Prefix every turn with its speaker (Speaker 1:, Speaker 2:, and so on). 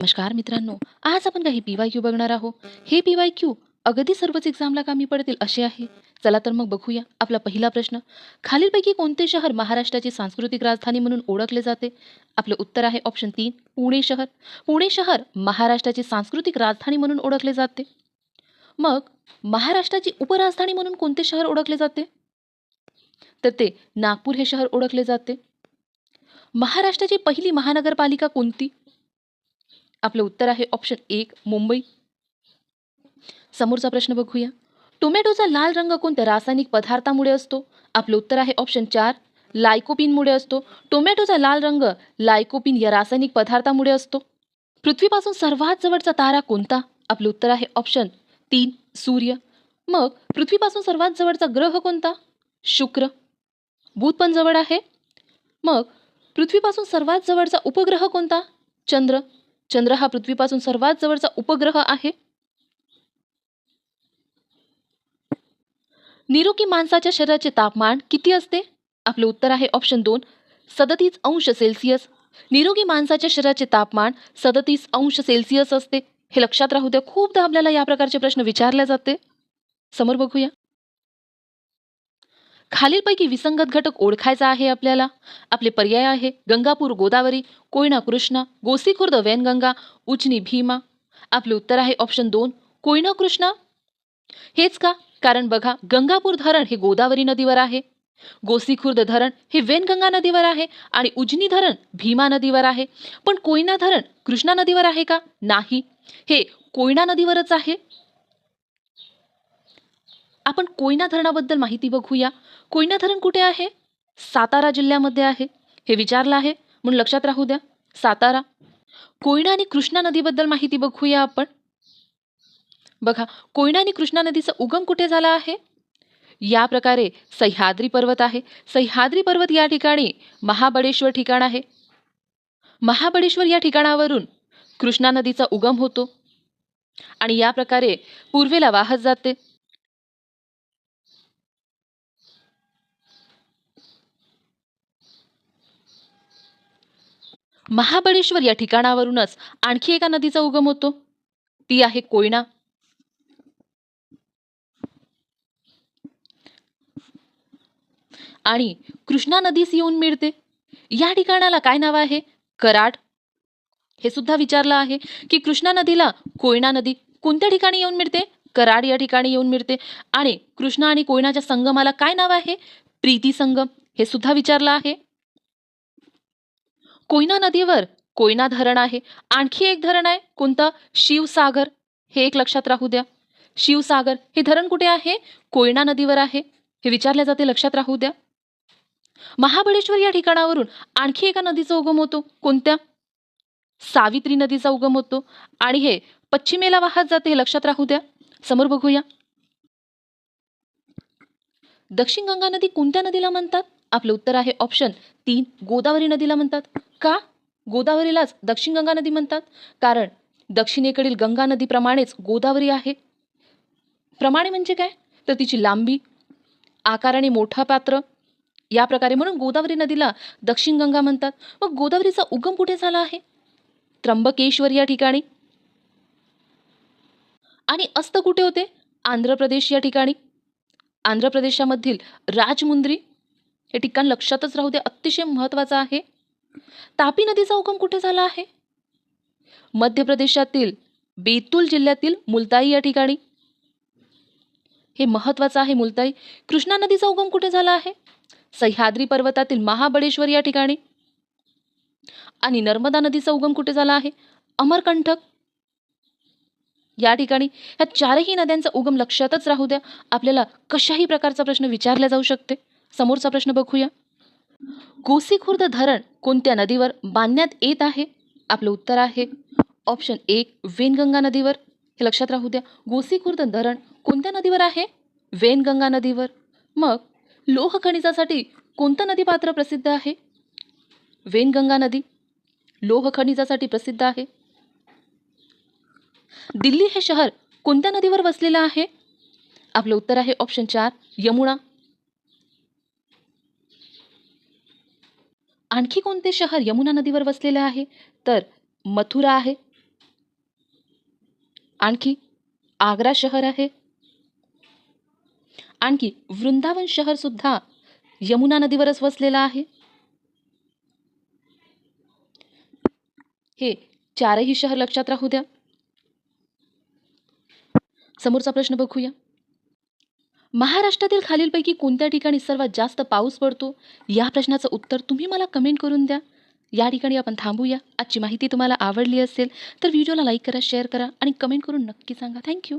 Speaker 1: नमस्कार मित्रांनो आज आपण काही पी वाय क्यू बघणार आहोत. हे पी वाय क्यू अगदी सर्वच एक्झामला कामी पडतील असे आहे. चला तर मग बघूया आपला पहिला प्रश्न. खालीलपैकी कोणते शहर महाराष्ट्राची सांस्कृतिक राजधानी म्हणून ओळखले जाते? आपलं उत्तर आहे ऑप्शन तीन पुणे शहर. पुणे शहर महाराष्ट्राची सांस्कृतिक राजधानी म्हणून ओळखले जाते. मग महाराष्ट्राची उपराजधानी म्हणून कोणते शहर ओळखले जाते? तर ते नागपूर हे शहर ओळखले जाते. महाराष्ट्राची पहिली महानगरपालिका कोणती? आपलं उत्तर आहे ऑप्शन एक मुंबई. समोरचा प्रश्न बघूया. टोमॅटोचा लाल रंग कोणत्या रासायनिक पदार्थामुळे असतो? आपलं उत्तर आहे ऑप्शन चार लायकोपिनमुळे असतो. टोमॅटोचा लाल रंग लायकोपिन या रासायनिक पदार्थामुळे असतो. पृथ्वीपासून सर्वात जवळचा तारा कोणता? आपलं उत्तर आहे ऑप्शन तीन सूर्य. मग पृथ्वीपासून सर्वात जवळचा ग्रह कोणता? शुक्र. बुध पण जवळ आहे. मग पृथ्वीपासून सर्वात जवळचा उपग्रह कोणता? चंद्र. चंद्र हा पृथ्वीपासून सर्वात जवळचा उपग्रह आहे. निरोगी माणसाच्या शरीराचे तापमान किती असते? आपलं उत्तर आहे ऑप्शन दोन सदतीस अंश सेल्सिअस निरोगी माणसाच्या शरीराचे तापमान सदतीस अंश सेल्सिअस असते. हे लक्षात राहू द्या खूपदा आपल्याला या प्रकारचे प्रश्न विचारले जाते. समोर बघूया. खालीलपैकी विसंगत घटक ओळखायचा आहे आपल्याला. आपले पर्याय आहे गंगापूर गोदावरी कोयना कृष्णा गोसीखुर्द वैनगंगा उजनी भीमा. आपले उत्तर आहे ऑप्शन दोन कोयना कृष्णा हेच का? कारण बघा गंगापूर धरण हे गोदावरी नदीवर आहे. गोसीखुर्द धरण हे वेनगंगा नदीवर आहे आणि उजनी धरण भीमा नदीवर आहे. पण कोयना धरण कृष्णा नदीवर आहे का? नाही. हे कोयना नदीवरच आहे. आपण कोयना धरणाबद्दल माहिती बघूया. कोयना धरण कुठे आहे? सातारा जिल्ह्यामध्ये आहे. हे विचारलं आहे म्हणून लक्षात राहू द्या. सातारा. कोयना आणि कृष्णा नदीबद्दल माहिती बघूया आपण. बघा कोयना आणि कृष्णा नदीचा उगम कुठे झाला आहे? या प्रकारे सह्याद्री पर्वत आहे. सह्याद्री पर्वत या ठिकाणी महाबळेश्वर ठिकाण आहे. महाबळेश्वर या ठिकाणावरून कृष्णा नदीचा उगम होतो. आणि या प्रकारे पूर्वेला वाहत जाते. महाबळेश्वर या ठिकाणावरूनच आणखी एका नदीचा उगम होतो. ती आहे कोयना. आणि कृष्णा नदीस येऊन मिळते. या ठिकाणाला काय नाव आहे? कराड. हे सुद्धा विचारलं आहे की कृष्णा नदीला कोयना नदी कोणत्या ठिकाणी येऊन मिळते? कराड या ठिकाणी येऊन मिळते. आणि कृष्णा आणि कोयनाच्या संगमाला काय नाव आहे? प्रीती संगम. हे सुद्धा विचारलं आहे. कोयना नदीवर कोयना धरण आहे. आणखी एक धरण आहे. कोणतं? शिवसागर. हे एक लक्षात राहू द्या. शिवसागर. हे धरण कुठे आहे? कोयना नदीवर आहे. हे विचारले जाते लक्षात राहू द्या. महाबळेश्वर या ठिकाणावरून आणखी एका नदीचा उगम होतो. कोणत्या? सावित्री नदीचा उगम होतो. आणि हे पश्चिमेला वाहत जाते हे लक्षात राहू द्या. समोर बघूया. दक्षिण गंगा नदी कोणत्या नदीला म्हणतात? आपलं उत्तर आहे ऑप्शन तीन गोदावरी नदीला म्हणतात. का? गोदावरीलाच दक्षिण गंगा नदी म्हणतात. कारण दक्षिणेकडील गंगा नदीप्रमाणेच गोदावरी आहे. प्रमाणे म्हणजे काय? तर तिची लांबी आकाराने मोठा पात्र या प्रकारे म्हणून गोदावरी नदीला दक्षिण गंगा म्हणतात. मग गोदावरीचा उगम कुठे झाला आहे? त्र्यंबकेश्वर या ठिकाणी. आणि अस्त कुठे होते? आंध्र प्रदेश या ठिकाणी. आंध्र प्रदेशामधील राजमुंद्री हे ठिकाण लक्षातच राहू दे अतिशय महत्त्वाचं आहे. तापी नदीचा उगम कुठे झाला आहे? मध्य प्रदेशातील बेतूल जिल्ह्यातील मुलताई या ठिकाणी. हे महत्त्वाचं आहे मुलताई. कृष्णा नदीचा उगम कुठे झाला आहे? सह्याद्री पर्वतातील महाबळेश्वर या ठिकाणी. आणि नर्मदा नदीचा उगम कुठे झाला आहे? अमरकंठक. या ठिकाणी. ह्या चारही नद्यांचा उगम लक्षातच राहू द्या. आपल्याला कशाही प्रकारचा प्रश्न विचारला जाऊ शकते. समोरचा प्रश्न बघूया. गोसीखुर्द धरण कोणत्या नदीवर बांधण्यात येत आहे? आपलं उत्तर आहे ऑप्शन एक वेनगंगा नदीवर. हे लक्षात राहू द्या. गोसीखुर्द धरण कोणत्या नदीवर आहे? वेनगंगा नदीवर. मग लोह खनिजासाठी कोणतं नदीपात्र प्रसिद्ध आहे? वेनगंगा नदी. लोह खनिजासाठी प्रसिद्ध आहे. दिल्ली हे शहर कोणत्या नदीवर वसलेलं आहे? आपलं उत्तर आहे ऑप्शन चार यमुना. आणखी कोणते शहर यमुना नदीवर वसलेले आहे? तर मथुरा आहे. आणखी आग्रा शहर आहे. आणखी वृंदावन शहरसुद्धा यमुना नदीवरच वसलेलं आहे. हे चारही शहर लक्षात राहू द्या. समोरचा प्रश्न बघूया. महाराष्ट्रातील खालीलपैकी कोणत्या ठिकाणी सर्वात जास्त पाऊस पडतो? या प्रश्नाचं उत्तर तुम्ही मला कमेंट करून द्या. या ठिकाणी आपण थांबूया. आजची माहिती तुम्हाला आवडली असेल तर व्हिडिओला लाईक करा शेअर करा आणि कमेंट करून नक्की सांगा. थँक्यू